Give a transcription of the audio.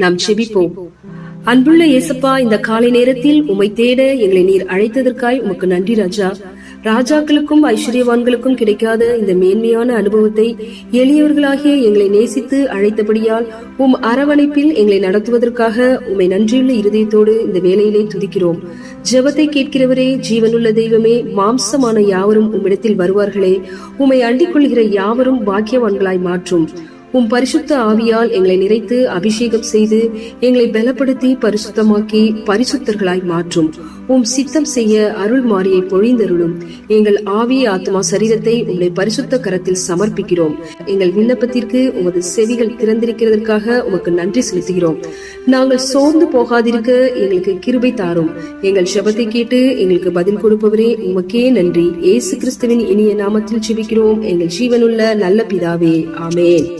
நாம் செபிப்போம். அன்புள்ள இயேசப்பா இந்த காலை நேரத்தில் உம்மை தேட எங்களை நீர் அழைத்ததற்காய் உமக்கு நன்றி ராஜா. ராஜாக்களுக்கும் ஐஸ்வர்யவான்களுக்கும் கிடைக்காத இந்த மேன்மையான அனுபவத்தை எளியவர்களாகிய எங்களை நேசித்து அழைத்தபடியால் உம் அரவணைப்பில் எங்களை நடத்துவதற்காக உம்மை நன்றியுள்ள இருதயத்தோடு இந்த வேலையிலே துதிக்கிறோம். ஜெபத்தை கேட்கிறவரே ஜீவனுள்ள தெய்வமே மாம்சமான யாவரும் உம்மிடத்தில் வருவார்களே. உம்மை அண்டிக் கொள்கிற யாவரும் பாக்கியவான்களாய் மாற்றும். உம் பரிசுத்த ஆவியால் எங்களை நிறைத்து அபிஷேகம் செய்து எங்களை பலப்படுத்தி பரிசுத்தமாக்கி பரிசுத்தர்களாய் மாற்றும். உம் சித்தம் செய்ய அருள் மாறியை பொழிந்தருளும். எங்கள் ஆவி ஆத்மா சரீரத்தை உங்களை பரிசுத்த கரத்தில் சமர்ப்பிக்கிறோம். எங்கள் விண்ணப்பத்திற்கு உமது செவிகள் திறந்திருக்கிறதற்காக உமக்கு நன்றி செலுத்துகிறோம். நாங்கள் சோர்ந்து போகாதிருக்க எங்களுக்கு கிருபை தாரும். எங்கள் செபத்தை கேட்டு எங்களுக்கு பதில் கொடுப்பவரே உமக்கே நன்றி. ஏசு கிறிஸ்துவின் இனிய நாமத்தில் ஜெபிக்கிறோம். எங்கள் ஜீவனுள்ள நல்ல பிதாவே. ஆமேன்.